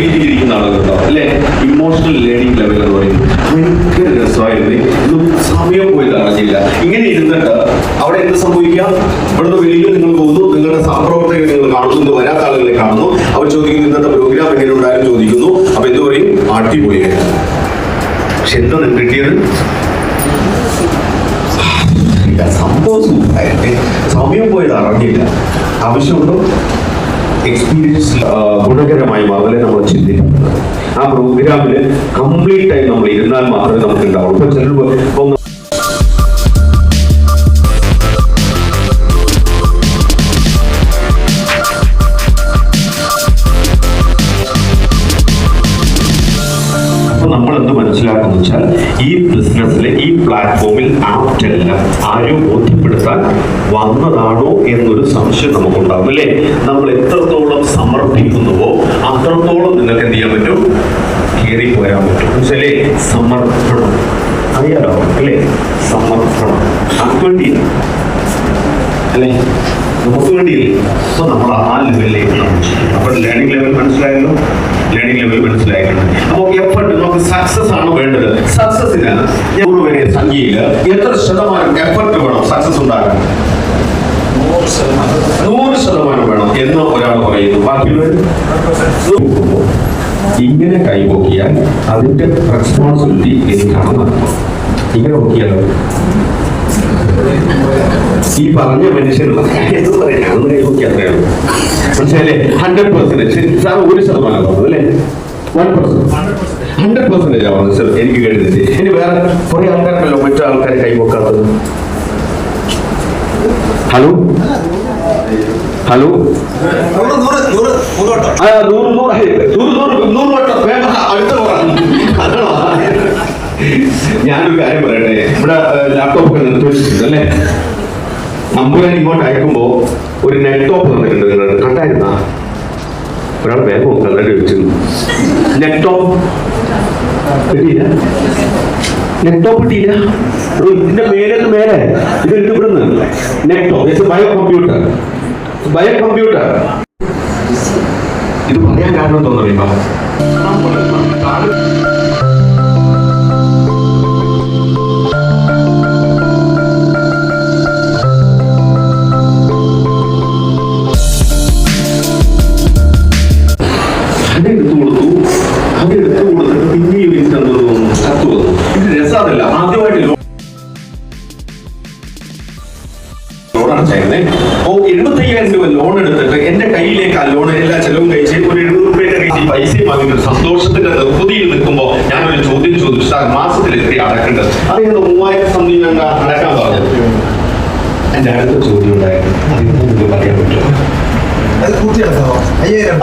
രീതിയിലിരിക്കുന്ന ആളുകളുണ്ടാവും അല്ലെ? Emotional learning level എന്ന് പറയുന്നത് ഭയങ്കര രസമായിരുന്നു. ഇത് സമയം പോയത് അറിഞ്ഞില്ല ഇങ്ങനെ ഇരുന്നിട്ട് അവിടെ എന്ത് സംഭവിക്കാം? ഇവിടുന്ന് വെളിയിൽ നിങ്ങൾ പോകുന്നു നിങ്ങളുടെ സഹപ്രവർത്തകരെ നിങ്ങൾ കാണുന്നു ഇന്ന് വരാത്ത ആളുകളെ കാണുന്നു. അവർ ചോദിക്കുന്നു ഇന്നത്തെ പ്രോഗ്രാം എങ്ങനെ ഉണ്ടായാലും ചോദിക്കുന്നു. അപ്പൊ എന്ത് പറയും? അടിപൊളി പക്ഷെ എന്താ നിങ്ങൾക്ക് കിട്ടിയത്? സംഭവം സമയം പോയത് അറിഞ്ഞില്ല. ആവശ്യമുണ്ടോ? എക്സ്പീരിയൻസ് ഗുണകരമായി മാറലെ നമ്മൾ ചിന്തിക്കുന്നത് ആ പ്രോഗ്രാമിൽ കംപ്ലീറ്റ് ആയി നമ്മൾ ഇരുന്നാൽ മാത്രമേ നമുക്ക് ഉണ്ടാവുള്ളൂ ഇപ്പൊ ചിലർ നമ്മൾ എന്ത് മനസ്സിലാക്കുന്നു വെച്ചാൽ ഈ ബിസിനസ്സിലെ ഈ പ്ലാറ്റ്ഫോമിൽ ആപ്റ്റല്ല ആരും ബോധ്യപ്പെടുത്താൻ വന്നതാണോ എന്നൊരു സംശയം നമുക്കുണ്ടാകും അല്ലേ? നമ്മൾ എത്രത്തോളം സമർപ്പിക്കുന്നുവോ അത്രത്തോളം നിങ്ങൾക്ക് എന്ത് ചെയ്യാൻ പറ്റും? കയറി പോരാൻ പറ്റും സമർപ്പണം. അറിയാലോ? അല്ലേ? സമർപ്പണം. നമുക്ക് വേണ്ടിയില്ല. അല്ലേ? നമുക്ക് വേണ്ടിയില്ലേ. അപ്പൊ നമ്മൾ ആ ലെവലിലേക്ക് അപ്പൊ ലേണിംഗ് ലെവൽ മനസ്സിലായല്ലോ? ലേണിംഗ് ലെവൽ മനസ്സിലായിട്ടുണ്ട്. അപ്പോൾ ആണ് വേണ്ടത് സക്സസിന് വരെ സംഖ്യയിൽ എത്ര ശതമാനം എഫർട്ട് വേണം സക്സസ് ഉണ്ടാകാൻ? നൂറ് ശതമാനം. വേണം എന്ന് ഒരാൾ പറയുന്നു. ബാക്കിയുള്ളവർ ഇങ്ങനെ കൈപോക്കിയാൽ അതിന്റെ റെസ്പോൺസിബിലിറ്റി എനിക്കാണ് നടത്തുന്നത് ഇങ്ങനെ നോക്കിയാലോ ഈ പറഞ്ഞ മനുഷ്യനുള്ള എന്ത് പറയാ അന്ന് കൈവക്കി അത്രയാണ് മനസ്സിലല്ലേ ഹൺഡ്രഡ് പെർസെന്റേജ് സാർ ഒരു ശതമാനം പറഞ്ഞു അല്ലേ ഹൺഡ്രഡ് പെർസെന്റേജ് ആണ് സർ എനിക്ക് കേട്ടിട്ട് ഇനി വേറെ കുറെ ആൾക്കാരുണ്ടല്ലോ മറ്റു ആൾക്കാർ കൈവക്കാത്തത്. ഹലോ? ഹലോ? വട്ടം. ഞാനൊരു കാര്യം പറയട്ടെ. ഇവിടെ ലാപ്ടോപ്പ് നിർത്തി വെച്ചിട്ടുണ്ട് അല്ലേ? നമ്മൾ ഇങ്ങോട്ട് അയക്കുമ്പോ ഒരു നെറ്റ് ടോപ്പ് തന്നിട്ടുണ്ട് നിങ്ങളുടെ ഒരാൾ വേഗം കണ്ടിട്ട് വെച്ചു നെറ്റോ? കിട്ടിയില്ല. നെറ്റോ കിട്ടിയില്ല? ഇതിന്റെ മേലെ മേലെ. ഇത് ഇത് ഇവിടുന്ന്. നെറ്റ് ഇത് ബയോ കമ്പ്യൂട്ടർ ബയോ കമ്പ്യൂട്ടർ ഇത് പറയാൻ കാരണം തോന്നുന്നില്ല ലോൺ അപ്പോൾ എഴുപത്തയ്യായിരം രൂപ ലോൺ എടുത്തിട്ട് എന്റെ കയ്യിലേക്ക് ആ ലോൺ എല്ലാ ചെലവും കഴിച്ച് ഒരു എഴുപത് രൂപയുടെ കയ്യിൽ പൈസയും വാങ്ങിയിട്ട് സന്തോഷത്തിന്റെ നിർവൃതിയിൽ നിൽക്കുമ്പോൾ ഞാനൊരു ചോദ്യം ചോദിച്ചു. സാർ മാസത്തിൽ എത്ര അടക്കേണ്ടത് അദ്ദേഹം മൂവായിരം സംതിങ് ഞങ്ങൾ അടക്കാൻ പറഞ്ഞത് എന്റെ അടുത്ത ചോദ്യം ഉണ്ടായിരുന്നു. അതിന് പറയാൻ പറ്റുമോ? അത് കൂട്ടിയെടുക്കാമോ അയ്യായിരം.